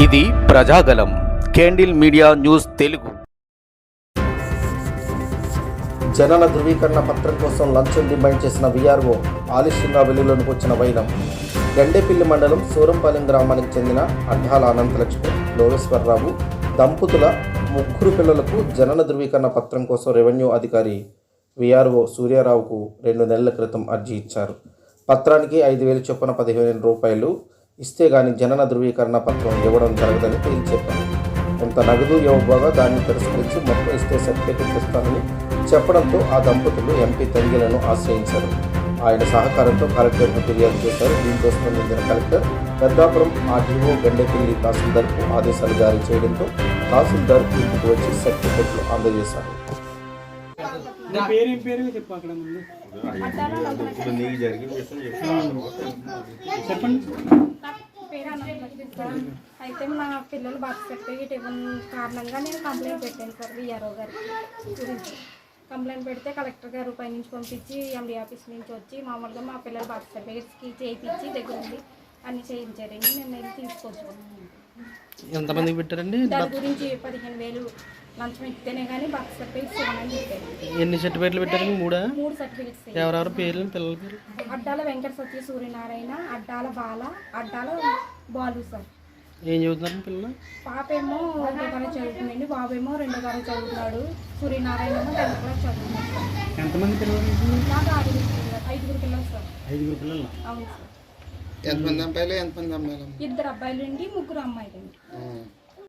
ఇది Prajagalam candle media news Telugu. జనన ధృవీకరణ పత్రం కోసం లంచం డిమాండ్ చేసిన వీఆర్ఓ ఆలస్యంగా వెలుగులోనికి వచ్చిన వైనం. గండేపల్లి మండలం సూరంపాలెం గ్రామానికి చెందిన అడ్డాల అనంతలక్ష్మి లోవేశ్వరరావు దంపతుల ముగ్గురు పిల్లలకు జనన ధృవీకరణ పత్రం కోసం రెవెన్యూ అధికారి వీఆర్ఓ సూర్యారావుకు రెండు నెలల క్రితం అర్జీ ఇచ్చారు. పత్రానికి ఐదు వేలు చొప్పున పదిహేను రూపాయలు ఇస్తే కానీ జనన ధృవీకరణ పత్రం ఇవ్వడం జరగదని తేల్చెప్పారు కొంత నగదు ఇవ్వబోగా దాన్ని తిరస్కరించి మొత్తం ఇస్తే సర్టిఫికెట్ ఇస్తానని చెప్పడంతో ఆ దంపతులు ఎంపీ తంగిలను ఆశ్రయించారు. ఆయన సహకారంతో కలెక్టర్కు ఫిర్యాదు చేశారు. దీంతో స్పందించిన కలెక్టర్ పెద్దాపురం ఆర్డీఓ గండెపల్లి తహసీల్దార్కు ఆదేశాలు జారీ చేయడంతో తహసీల్దార్ ఇంటికి వచ్చి సర్టిఫికెట్లు అందజేశారు. చెప్పండి అయితే మా పిల్లలు బర్త్ సర్టిఫికేట్ ఇవ్వని కారణంగా నేను కంప్లైంట్ పెట్టాను సార్ విఆర్ఓ గారికి. గురించి. కంప్లైంట్ పెడితే కలెక్టర్ గారు పై నుంచి పంపించి ఎండి ఆఫీస్ నుంచి వచ్చి మామూలుగా మా పిల్లల బర్త్ సర్టిఫికేట్స్కి చేయించి దగ్గర ఉంది అన్ని చేయించారండి నేను వెళ్ళి ఎంతమందికి పెట్టారండి? దాని గురించి పదిహేను వేలు లంచం ఇస్తేనే కానీ బర్త్ సర్టిఫికేట్స్ ఇవ్వనని చెప్పారు. ఎన్ని సర్టిఫికేట్లు పెట్టారండి మూడా? మూడు సర్టిఫికేట్స్ ఎవరెవరు పేర్లు పిల్లల పేర్లు? అడ్డాల వెంకట సత్య సూర్యనారాయణ అడ్డాల బాల అడ్డాల బాలు సార్. ఏం చదువుతున్నారు పిల్లలు? పాప ఏమో ఒకటో తరగతి చదువుతుందండి బాబు ఏమో రెండో తరగతి చదువుతున్నాడు సూర్యనారాయణ ఏమో టెన్త్ క్లాస్ చదువుతున్నాడు ఎంతమంది పిల్లలు? నాకు ఐదుగురు పిల్లలు ఐదుగురు పిల్లలు సార్. ఐదుగురు పిల్లలు? అవును సార్. ఎంతమంది అబ్బాయిలు ఎంతమంది అమ్మాయిలు? ఇద్దరు అబ్బాయిలు అండి ముగ్గురు అమ్మాయిలు అండి.